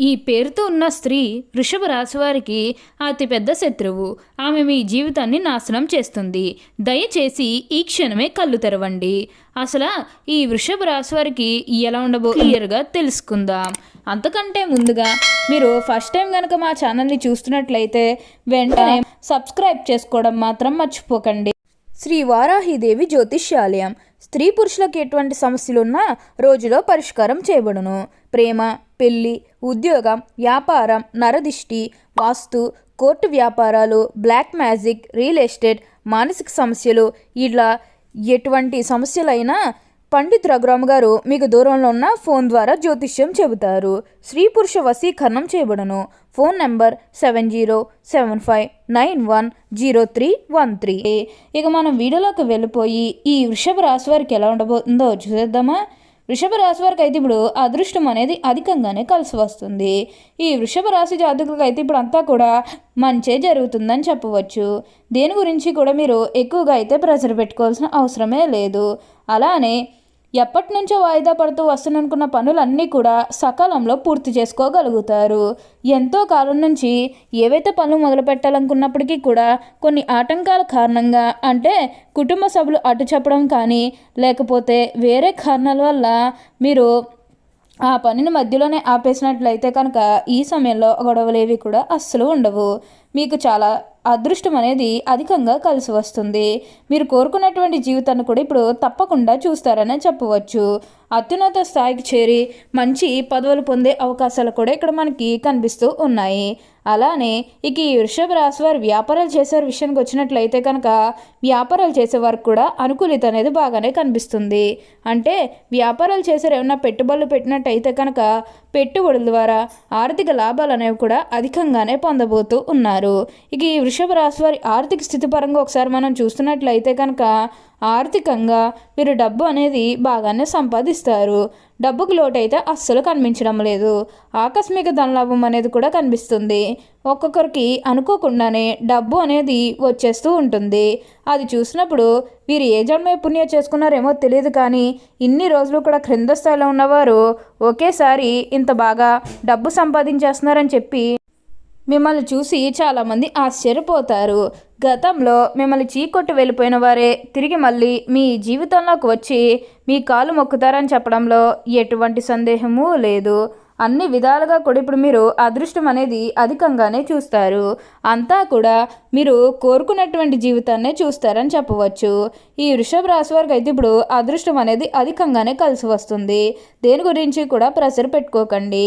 ఈ పేరుతో ఉన్న స్త్రీ వృషభ రాశి వారికి అతిపెద్ద శత్రువు. ఆమె మీ జీవితాన్ని నాశనం చేస్తుంది. దయచేసి ఈ క్షణమే కళ్ళు తెరవండి. అసలు ఈ వృషభ రాశి వారికి ఎలా ఉండబో క్లియర్గా తెలుసుకుందాం. అంతకంటే ముందుగా మీరు ఫస్ట్ టైం కనుక మా ఛానల్ని చూస్తున్నట్లయితే వెంటనే సబ్స్క్రైబ్ చేసుకోవడం మాత్రం మర్చిపోకండి. శ్రీ వారాహిదేవి జ్యోతిష్యాలయం. స్త్రీ పురుషులకు ఎటువంటి సమస్యలున్నా రోజులో పరిష్కారం చేయబడును. ప్రేమ పెళ్ళి ఉద్యోగం వ్యాపారం నరదిష్టి వాస్తు కోర్టు వ్యాపారాలు బ్లాక్ మ్యాజిక్ రియల్ ఎస్టేట్ మానసిక సమస్యలు ఇలా ఎటువంటి సమస్యలైనా పండిత్ రఘురామ్ గారు మీకు దూరంలో ఉన్న ఫోన్ ద్వారా జ్యోతిష్యం చెబుతారు. స్త్రీ పురుష వశీకరణం చేయబడును. Phone number seven zero seven five nine one zero three one three. ఇక మనం వీడియోలోకి వెళ్ళిపోయి ఈ వృషభ రాశి వారికి ఎలా ఉండబోతుందో చూసేద్దామా? వృషభ రాశి వారికి అయితే ఇప్పుడు అదృష్టం అనేది అధికంగానే కలిసి వస్తుంది. ఈ వృషభ రాశి జాతకులకు అయితే ఇప్పుడు అంతా కూడా మంచే జరుగుతుందని చెప్పవచ్చు. దేని గురించి కూడా మీరు ఎక్కువగా అయితే ప్రెషర్ పెట్టుకోవాల్సిన అవసరమే లేదు. అలానే ఎప్పటి నుంచో వాయిదా పడుతూ వస్తున్ననుకున్న పనులన్నీ కూడా సకాలంలో పూర్తి చేసుకోగలుగుతారు. ఎంతో కాలం నుంచి ఏవైతే పనులు మొదలు పెట్టాలనుకున్నప్పటికీ కూడా కొన్ని ఆటంకాల కారణంగా అంటే కుటుంబ సభ్యులు అటు చెప్పడం కానీ లేకపోతే వేరే కారణాల వల్ల మీరు ఆ పనిని మధ్యలోనే ఆపేసినట్లయితే కనుక ఈ సమయంలో గొడవలేవి కూడా అస్సలు ఉండవు. మీకు చాలా అదృష్టం అనేది అధికంగా కలిసి వస్తుంది. మీరు కోరుకున్నటువంటి జీవితాన్ని కూడా ఇప్పుడు తప్పకుండా చూస్తారనే చెప్పవచ్చు. అత్యున్నత స్థాయికి చేరి మంచి పదవులు పొందే అవకాశాలు కూడా ఇక్కడ మనకి కనిపిస్తూ ఉన్నాయి. అలానే ఇక ఈ వృషభ రాశి వారు వ్యాపారాలు చేసే విషయానికి వచ్చినట్లయితే కనుక వ్యాపారాలు చేసేవారికి కూడా అనుకూలిత అనేది బాగానే కనిపిస్తుంది. అంటే వ్యాపారాలు చేసే ఏమైనా పెట్టుబడులు పెట్టినట్టయితే కనుక పెట్టుబడుల ద్వారా ఆర్థిక లాభాలు అనేవి కూడా అధికంగానే పొందబోతూ ఉన్నారు. ఇక ఈ వృషభ రాశి వారి ఆర్థిక స్థితి పరంగా ఒకసారి మనం చూస్తున్నట్లయితే కనుక ఆర్థికంగా వీరు డబ్బు అనేది బాగానే సంపాదిస్తారు. డబ్బుకు లోటైతే అస్సలు కనిపించడం లేదు. ఆకస్మిక ధనలాభం అనేది కూడా కనిపిస్తుంది. ఒక్కొక్కరికి అనుకోకుండానే డబ్బు అనేది వచ్చేస్తూ ఉంటుంది. అది చూసినప్పుడు వీరు ఏ జన్మే పుణ్యం చేసుకున్నారేమో తెలియదు కానీ ఇన్ని రోజులు కూడా క్రింద స్థాయిలో ఉన్నవారు ఒకేసారి ఇంత బాగా డబ్బు సంపాదించేస్తున్నారని చెప్పి మిమ్మల్ని చూసి చాలామంది ఆశ్చర్యపోతారు. గతంలో మిమ్మల్ని చీకొట్టు వెళ్ళిపోయిన వారే తిరిగి మళ్ళీ మీ జీవితంలోకి వచ్చి మీ కాలు మొక్కుతారని చెప్పడంలో ఎటువంటి సందేహము లేదు. అన్ని విధాలుగా కూడా ఇప్పుడు మీరు అదృష్టం అనేది అధికంగానే చూస్తారు. అంతా కూడా మీరు కోరుకున్నటువంటి జీవితాన్నే చూస్తారని చెప్పవచ్చు. ఈ వృషభ రాశి వారికి అయితే ఇప్పుడు అదృష్టం అనేది అధికంగానే కలిసి వస్తుంది. దేని గురించి కూడా ప్రెషర్ పెట్టుకోకండి.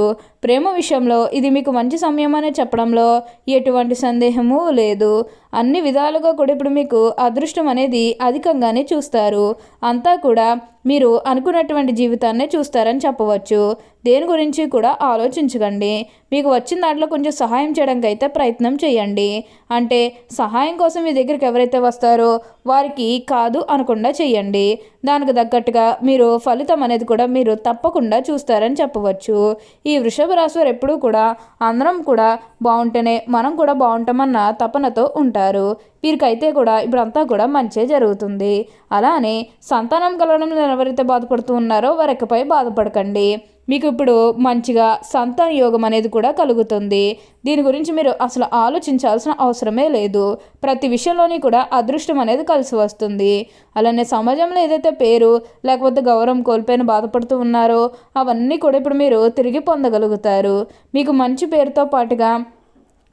itu ప్రేమ విషయంలో ఇది మీకు మంచి సమయం అనే చెప్పడంలో ఎటువంటి సందేహము లేదు. అన్ని విధాలుగా కూడా ఇప్పుడు మీకు అదృష్టం అనేది అధికంగానే చూస్తారు. అంతా కూడా మీరు అనుకున్నటువంటి జీవితాన్నే చూస్తారని చెప్పవచ్చు. దేని గురించి కూడా ఆలోచించకండి. మీకు వచ్చిన దాంట్లో కొంచెం సహాయం చేయడానికి అయితే ప్రయత్నం చేయండి. అంటే సహాయం కోసం మీ దగ్గరికి ఎవరైతే వస్తారో వారికి కాదు అనకుండా చేయండి. దానికి తగ్గట్టుగా మీరు ఫలితం అనేది కూడా మీరు తప్పకుండా చూస్తారని చెప్పవచ్చు. ఈ వృషభ రాశి వారు ఎప్పుడూ కూడా అందరం కూడా బాగుంటేనే మనం కూడా బాగుంటామన్న తపనతో ఉంటారు. వీరికైతే కూడా ఇప్పుడంతా కూడా మంచే జరుగుతుంది. అలానే సంతానం కలగడం ఎవరైతే బాధపడుతూ ఉన్నారో వారికపై బాధపడకండి. మీకు ఇప్పుడు మంచిగా సంతాన యోగం అనేది కూడా కలుగుతుంది. దీని గురించి మీరు అసలు ఆలోచించాల్సిన అవసరమే లేదు. ప్రతి విషయంలోని కూడా అదృష్టం అనేది కలిసి వస్తుంది. అలానే సమాజంలో ఏదైతే పేరు లేకపోతే గౌరవం కోల్పోయిన బాధపడుతూ ఉన్నారో అవన్నీ కూడా ఇప్పుడు మీరు తిరిగి పొందగలుగుతారు. మీకు మంచి పేరుతో పాటుగా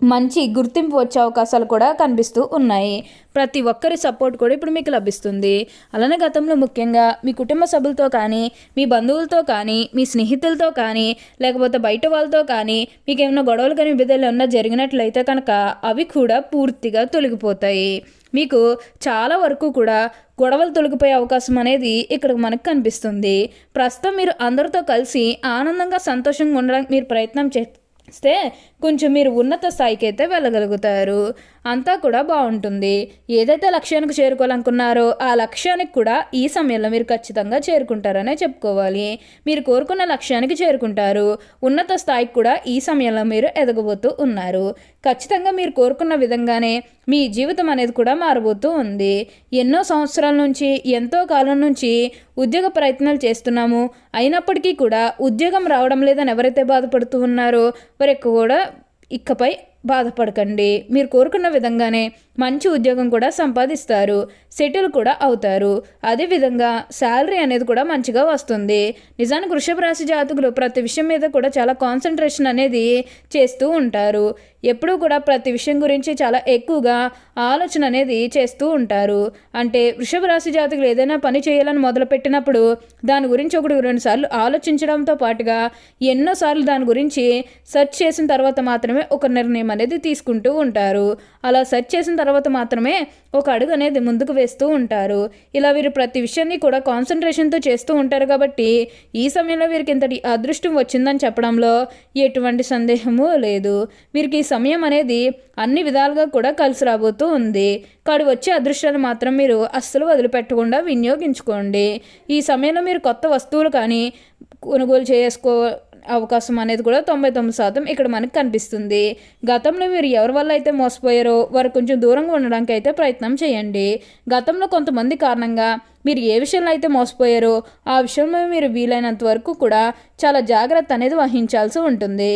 మంచి గుర్తింపు వచ్చే అవకాశాలు కూడా కనిపిస్తూ ఉన్నాయి. ప్రతి ఒక్కరి సపోర్ట్ కూడా ఇప్పుడు మీకు లభిస్తుంది. అలానే గతంలో ముఖ్యంగా మీ కుటుంబ సభ్యులతో కానీ మీ బంధువులతో కానీ మీ స్నేహితులతో కానీ లేకపోతే బయట వాళ్ళతో కానీ మీకు ఏమైనా గొడవలు కానీ విధులు ఏమన్నా జరిగినట్లయితే కనుక అవి కూడా పూర్తిగా తొలగిపోతాయి. మీకు చాలా వరకు కూడా గొడవలు తొలగిపోయే అవకాశం అనేది ఇక్కడ మనకు కనిపిస్తుంది. ప్రస్తుతం మీరు అందరితో కలిసి ఆనందంగా సంతోషంగా ఉండడానికి మీరు ప్రయత్నం చేస్తే కొంచెం మీరు ఉన్నత స్థాయికి అయితే వెళ్ళగలుగుతారు. అంతా కూడా బాగుంటుంది. ఏదైతే లక్ష్యానికి చేరుకోవాలనుకున్నారో ఆ లక్ష్యానికి కూడా ఈ సమయంలో మీరు ఖచ్చితంగా చేరుకుంటారనే చెప్పుకోవాలి. మీరు కోరుకున్న లక్ష్యానికి చేరుకుంటారు. ఉన్నత స్థాయికి కూడా ఈ సమయంలో మీరు ఎదగబోతూ ఉన్నారు. ఖచ్చితంగా మీరు కోరుకున్న విధంగానే మీ జీవితం అనేది కూడా మారబోతూ ఉంది. ఎన్నో సంవత్సరాల నుంచి ఎంతో కాలం నుంచి ఉద్యోగ ప్రయత్నాలు చేస్తున్నాము. అయినప్పటికీ కూడా ఉద్యోగం రావడం లేదని ఎవరైతే బాధపడుతూ ఉన్నారో వారికి కూడా ఇకపై బాధపడకండి. మీరు కోరుకున్న విధంగానే మంచి ఉద్యోగం కూడా సంపాదిస్తారు. సెటిల్ కూడా అవుతారు. అదేవిధంగా శాలరీ అనేది కూడా మంచిగా వస్తుంది. నిజానికి వృషభ రాశి జాతకులు ప్రతి విషయం మీద కూడా చాలా కాన్సన్ట్రేషన్ అనేది చేస్తూ ఉంటారు. ఎప్పుడూ కూడా ప్రతి విషయం గురించి చాలా ఎక్కువగా ఆలోచన అనేది చేస్తూ ఉంటారు. అంటే వృషభ రాశి జాతకులు ఏదైనా పని చేయాలని మొదలుపెట్టినప్పుడు దాని గురించి ఒకటి రెండు సార్లు ఆలోచించడంతో పాటుగా ఎన్నోసార్లు దాని గురించి సెర్చ్ చేసిన తర్వాత మాత్రమే ఒక నిర్ణయం అనేది తీసుకుంటూ ఉంటారు. అలా సెర్చ్ చేసిన తర్వాత మాత్రమే ఒక అడుగు అనేది ముందుకు వేస్తూ ఉంటారు. ఇలా వీరు ప్రతి విషయాన్ని కూడా కాన్సన్ట్రేషన్తో చేస్తూ ఉంటారు కాబట్టి ఈ సమయంలో వీరికి ఇంతటి అదృష్టం వచ్చిందని చెప్పడంలో ఎటువంటి సందేహము లేదు. వీరికి ఈ సమయం అనేది అన్ని విధాలుగా కూడా కలిసి రాబోతూ ఉంది. కాడు వచ్చే అదృష్టాన్ని మాత్రం మీరు అస్సలు వదిలిపెట్టకుండా వినియోగించుకోండి. ఈ సమయంలో మీరు కొత్త వస్తువులు కానీ కొనుగోలు చేసుకో అవకాశం అనేది కూడా తొంభై తొమ్మిది శాతం ఇక్కడ మనకు కనిపిస్తుంది. గతంలో మీరు ఎవరి వల్ల అయితే మోసపోయారో వారు కొంచెం దూరంగా ఉండడానికి అయితే ప్రయత్నం చేయండి. గతంలో కొంతమంది కారణంగా మీరు ఏ విషయంలో అయితే మోసపోయారో ఆ విషయంలో మీరు వీలైనంత వరకు కూడా చాలా జాగ్రత్త అనేది వహించాల్సి ఉంటుంది.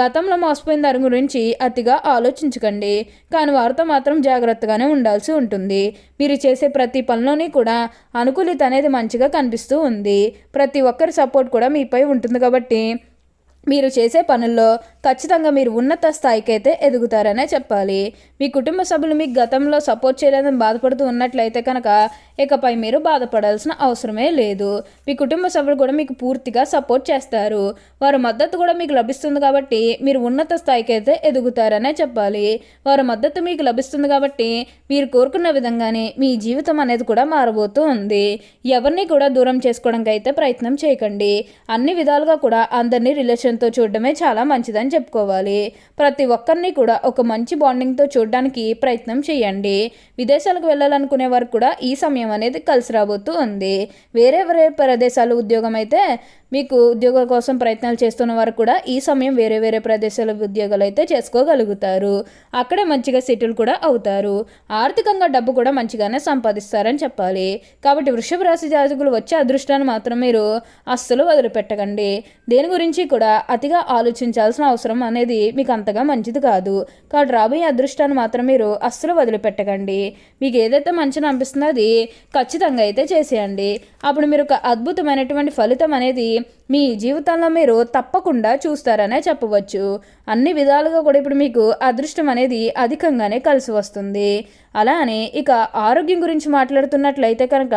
గతంలో మోసపోయిన దాని గురించి అతిగా ఆలోచించకండి. కానీ వారితో మాత్రం జాగ్రత్తగానే ఉండాల్సి ఉంటుంది. మీరు చేసే ప్రతి పనిలోని కూడా అనుకూలిత అనేది మంచిగా కనిపిస్తూ ఉంది. ప్రతి ఒక్కరి సపోర్ట్ కూడా మీపై ఉంటుంది కాబట్టి మీరు చేసే పనుల్లో ఖచ్చితంగా మీరు ఉన్నత స్థాయికి అయితే ఎదుగుతారనే చెప్పాలి. మీ కుటుంబ సభ్యులు మీకు గతంలో సపోర్ట్ చేయలేదని బాధపడుతూ ఉన్నట్లయితే కనుక ఇకపై మీరు బాధపడాల్సిన అవసరమే లేదు. మీ కుటుంబ సభ్యులు కూడా మీకు పూర్తిగా సపోర్ట్ చేస్తారు. వారి మద్దతు కూడా మీకు లభిస్తుంది కాబట్టి మీరు ఉన్నత స్థాయికి అయితే ఎదుగుతారనే చెప్పాలి. వారి మద్దతు మీకు లభిస్తుంది కాబట్టి మీరు కోరుకున్న విధంగానే మీ జీవితం అనేది కూడా మారబోతూ ఉంది. ఎవరిని కూడా దూరం చేసుకోవడానికి అయితే ప్రయత్నం చేయకండి. అన్ని విధాలుగా కూడా అందరినీ రిలేషన్తో చూడడమే చాలా మంచిదని చెప్పుకోవాలి. ప్రతి ఒక్కరిని కూడా ఒక మంచి బాండింగ్తో చూడడానికి ప్రయత్నం చేయండి. విదేశాలకు వెళ్ళాలనుకునే వారు కూడా ఈ సమయం అనేది కలిసి రాబోతూ ఉంది. వేరే వేరే ప్రదేశాలు ఉద్యోగం అయితే మీకు ఉద్యోగం కోసం ప్రయత్నాలు చేస్తున్న వారు కూడా ఈ సమయం వేరే వేరే ప్రదేశాల ఉద్యోగాలు అయితే చేసుకోగలుగుతారు. అక్కడే మంచిగా సెటిల్ కూడా అవుతారు. ఆర్థికంగా డబ్బు కూడా మంచిగానే సంపాదిస్తారని చెప్పాలి. కాబట్టి వృషభ రాశి జాతకులు వచ్చే అదృష్టాన్ని మాత్రం మీరు అస్సలు వదిలిపెట్టకండి. దేని గురించి కూడా అతిగా ఆలోచించాల్సిన అవసరం అనేది మీకు అంతగా మంచిది కాదు. కాబట్టి రాబోయే అదృష్టాన్ని మాత్రం మీరు అస్సలు వదిలిపెట్టకండి. మీకు ఏదైతే మంచిని అనిపిస్తుందో అది ఖచ్చితంగా అయితే చేసేయండి. అప్పుడు మీరు ఒక అద్భుతమైనటువంటి ఫలితం అనేది మీ జీవితంలో మీరు తప్పకుండా చూస్తారనే చెప్పవచ్చు. అన్ని విధాలుగా కూడా ఇప్పుడు మీకు అదృష్టం అనేది అధికంగానే కలిసి వస్తుంది. అలానే ఇక ఆరోగ్యం గురించి మాట్లాడుతున్నట్లయితే కనుక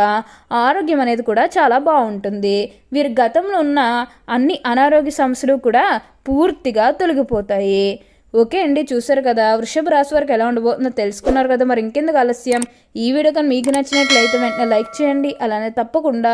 ఆరోగ్యం అనేది కూడా చాలా బాగుంటుంది. వీరి గతంలో ఉన్న అన్ని అనారోగ్య సమస్యలు కూడా పూర్తిగా తొలగిపోతాయి. ఓకే అండి చూసారు కదా వృషభ రాశి వరకు ఎలా ఉండబోతుందో తెలుసుకున్నారు కదా. మరి ఇంకెందుకు ఆలస్యం? ఈ వీడియో కానీ మీకు నచ్చినట్లయితే వెంటనే లైక్ చేయండి. అలానే తప్పకుండా